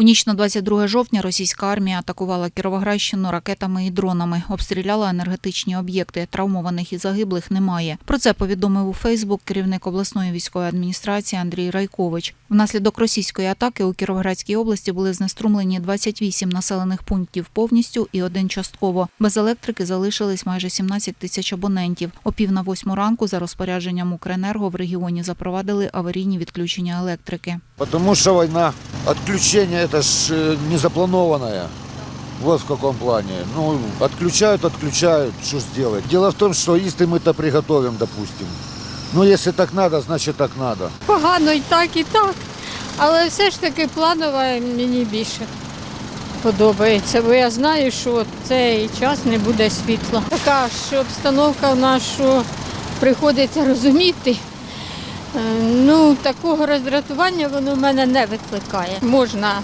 У ніч на 22 жовтня російська армія атакувала Кіровоградщину ракетами і дронами, обстріляла енергетичні об'єкти. Травмованих і загиблих немає. Про це повідомив у Фейсбук керівник обласної військової адміністрації Андрій Райкович. Внаслідок російської атаки у Кіровоградській області були знеструмлені 28 населених пунктів повністю і один частково. Без електрики залишились майже 17 тисяч абонентів. О пів на восьму ранку за розпорядженням Укренерго в регіоні запровадили аварійні відключення електрики. Потому что война, отключение это ж э, незапланованное. Вот в каком плане. Ну, отключают, отключают, что сделать. Дело в том, что если мы-то приготовим, допустим. Ну, если так надо, значит так надо. Погано і так, і так. Але все ж таки планове мені більше подобається, бо я знаю, що цей час не буде світла. Така ж обстановка в нас, приходиться розуміти. Е, Ну, такого роздратування воно в мене не викликає. Можна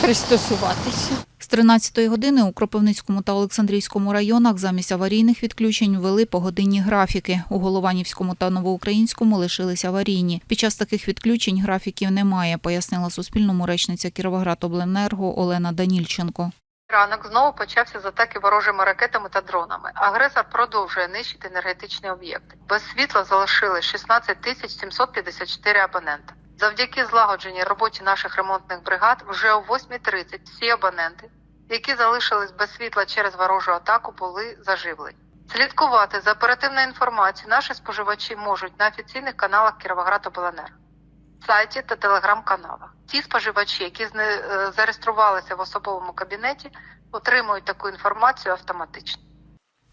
пристосуватися. З 13-ї години у Кропивницькому та Олександрійському районах замість аварійних відключень ввели погодинні графіки. У Голованівському та Новоукраїнському лишились аварійні. Під час таких відключень графіків немає, пояснила Суспільному речниця Кіровоградобленерго Олена Данільченко. Ранок знову почався з атаки ворожими ракетами та дронами. Агресор продовжує нищити енергетичні об'єкти. Без світла залишили 16 тисяч 754 абонента. Завдяки злагодженій роботі наших ремонтних бригад вже о 8.30 всі абоненти, які залишились без світла через ворожу атаку, були заживлені. Слідкувати за оперативною інформацією наші споживачі можуть на офіційних каналах Кіровоградобленерго сайті та телеграм-каналах. Ті споживачі, які е, зареєструвалися в особовому кабінеті, отримують таку інформацію автоматично.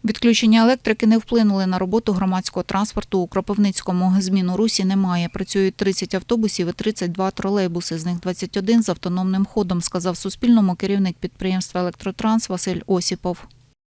Відключення електрики не вплинули на роботу громадського транспорту у Кропивницькому. Змін у русі немає. Працюють 30 автобусів і 32 тролейбуси. З них 21 з автономним ходом, сказав Суспільному керівник підприємства Електротранс Василь Осіпов.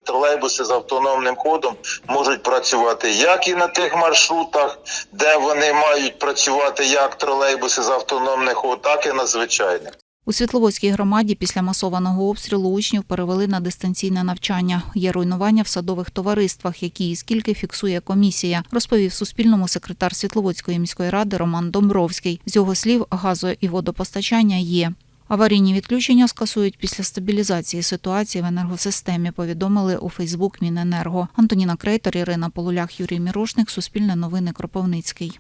Тролейбуси з автономним ходом можуть працювати як і на тих маршрутах, де вони мають працювати як тролейбуси з автономним ходом, так і на звичайних. У Світловодській громаді після масованого обстрілу учнів перевели на дистанційне навчання. Є руйнування в садових товариствах, які і скільки фіксує комісія, розповів Суспільному секретар Світловодської міської ради Роман Домбровський. З його слів, газо і водопостачання є. Аварійні відключення скасують після стабілізації ситуації в енергосистемі, повідомили у Фейсбук Міненерго. Антоніна Крейтор, Ірина Полулях, Юрій Мірошник, Суспільне новини Кропивницький.